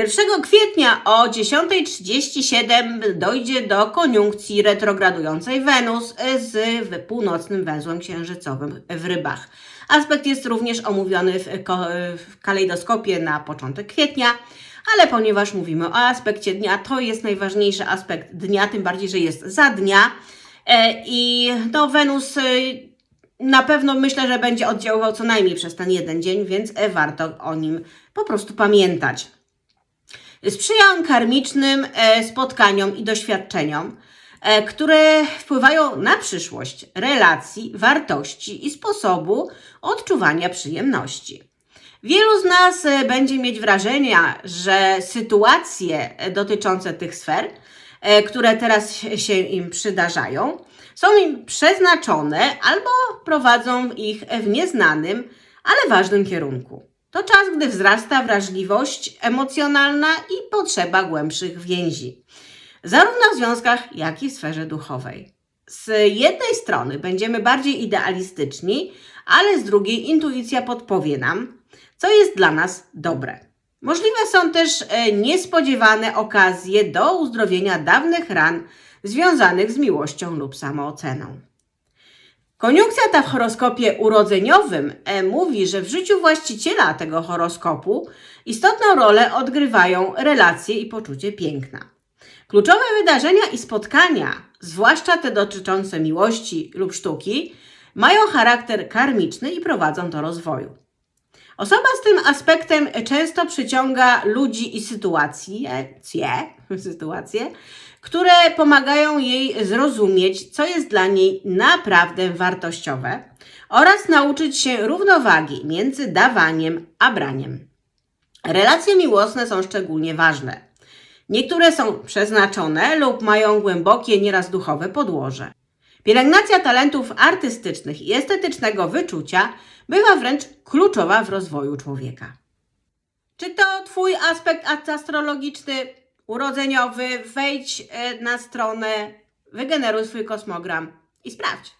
1 kwietnia o 10.37 dojdzie do koniunkcji retrogradującej Wenus z północnym węzłem księżycowym w rybach. Aspekt jest również omówiony w, ko- w kalejdoskopie na początek kwietnia, ale ponieważ mówimy o aspekcie dnia, to jest najważniejszy aspekt dnia, tym bardziej, że jest za dnia. E, I no, Wenus e, na pewno myślę, że będzie oddziaływał co najmniej przez ten jeden dzień, więc warto o nim po prostu pamiętać. Sprzyja on karmicznym e, spotkaniom i doświadczeniom, e, które wpływają na przyszłość relacji, wartości i sposobu odczuwania przyjemności. Wielu z nas e, będzie mieć wrażenie, że sytuacje dotyczące tych sfer, które teraz się im przydarzają, są im przeznaczone albo prowadzą ich w nieznanym, ale ważnym kierunku. To czas, gdy wzrasta wrażliwość emocjonalna i potrzeba głębszych więzi, zarówno w związkach, jak i w sferze duchowej. Z jednej strony będziemy bardziej idealistyczni, ale z drugiej intuicja podpowie nam, co jest dla nas dobre. Możliwe są też e, niespodziewane okazje do uzdrowienia dawnych ran związanych z miłością lub samooceną. Koniunkcja ta w horoskopie urodzeniowym e, mówi, że w życiu właściciela tego horoskopu istotną rolę odgrywają relacje i poczucie piękna. Kluczowe wydarzenia i spotkania, zwłaszcza te dotyczące miłości lub sztuki, mają charakter karmiczny i prowadzą do rozwoju. Osoba z tym aspektem często przyciąga ludzi i sytuacje, sytuacje, które pomagają jej zrozumieć, co jest dla niej naprawdę wartościowe oraz nauczyć się równowagi między dawaniem a braniem. Relacje miłosne są szczególnie ważne. Niektóre są przeznaczone lub mają głębokie, nieraz duchowe podłoże. Pielęgnacja talentów artystycznych i estetycznego wyczucia bywa wręcz kluczowa w rozwoju człowieka. Czy to Twój aspekt astrologiczny, urodzeniowy? Wejdź e, na stronę, wygeneruj swój kosmogram i sprawdź.